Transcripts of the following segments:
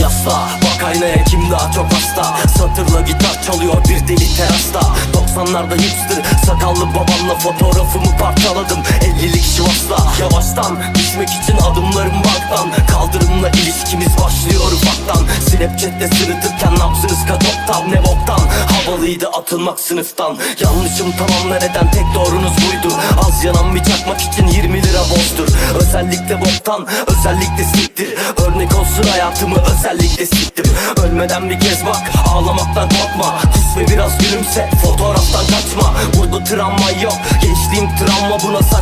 asla Bak aynaya kim daha çok hasta. Satırla gitar çalıyor bir deli terasta. 90'larda hipster sakallı babamla fotoğrafımı parçaladım. 50'lik şivasla Yavaştan düşmek için adımlarım baktan. Kaldırımla ilişkimiz başlıyor ufaktan. Snapchat'te sırıtırken nabzınız katoptan? Ne havalıydı atılmak sınıftan. Yanlışım tamam nereden? Tek doğrunuz buydu. Az yanan bir çakmak için 20 lira bozdur. Özellikle boktan özellikle siktir. Örnek olsun hayatımı özellikle siktim. Ölmeden bir kez bak ağlamaktan korkma. Kus ve biraz gülümse fotoğraftan kaçma. Burada travma yok gençliğim travma Buna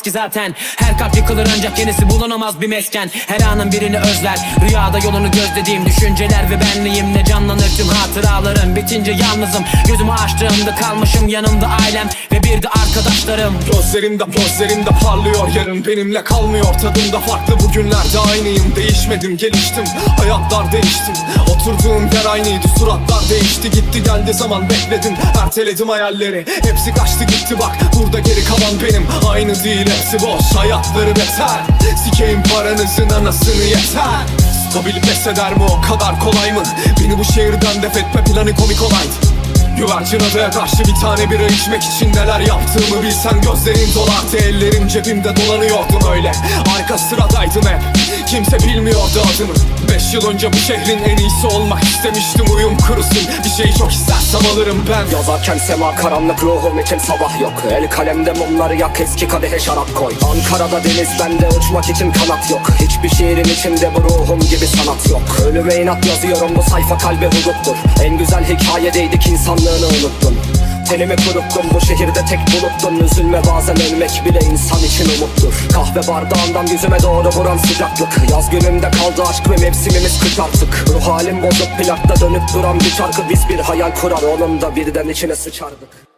ki zaten. Her kalp yıkılır ancak yenisi bulunamaz bir mesken. Her anın birini özler. Rüyada yolunu gözlediğim düşünceler ve benliğimle canlanır tüm hatıralarım. Bitince yalnızım. Gözümü açtığımda kalmışım yanımda ailem Ve bir de arkadaşlarım. Gözlerimde gözlerimde parlıyor. Yarın benimle kalmıyor. Tadımda farklı bugünlerde aynıyım. Değişmedim geliştim. Hayatlar değiştim. Oturduğum yer aynıydı. Suratlar değişti. Gitti geldi zaman bekledim erteledim hayalleri. Hepsi kaçtı gitti. Bak burada geri kalan benim. Aynı değil hepsi boş. Hayatları beter. Sikeyim paranızın anasını yeter. Stabil pes mi? O kadar kolay mı? Beni bu şehirden def etme planı komik olaydı Güvercin adaya karşı bir tane bira içmek için neler yaptığımı bilsen gözlerin dolardı Ellerim cebimde dolanıyordum öyle Arka sıradaydım hep Kimse bilmiyordu adımı. Beş yıl önce bu şehrin en iyisi olmak istemiştim Uyum kurusun. Bir şeyi çok istersem alırım ben. Yazarken sema karanlık ruhum için sabah yok. El kalemde mumları yak eski kadehe şarap koy. Ankara'da deniz bende uçmak için kanat yok. Hiçbir şiirin içinde bu ruhum gibi sanat yok. Ölüme inat yazıyorum bu sayfa kalbe huduttur. En güzel hikayedeydik insanlığını unuttun. Tenimi kuruttum bu şehirde tek buluttun Üzülme bazen ölmek bile insan için umuttur. Kahve bardağından yüzüme doğru vuran sıcaklık. Yaz günümde kaldı aşk ve mevsimimiz kış artık. Ruh halim bozuk plakta dönüp duran bir şarkı Biz bir hayal kurar. Onun da birden içine sıçardık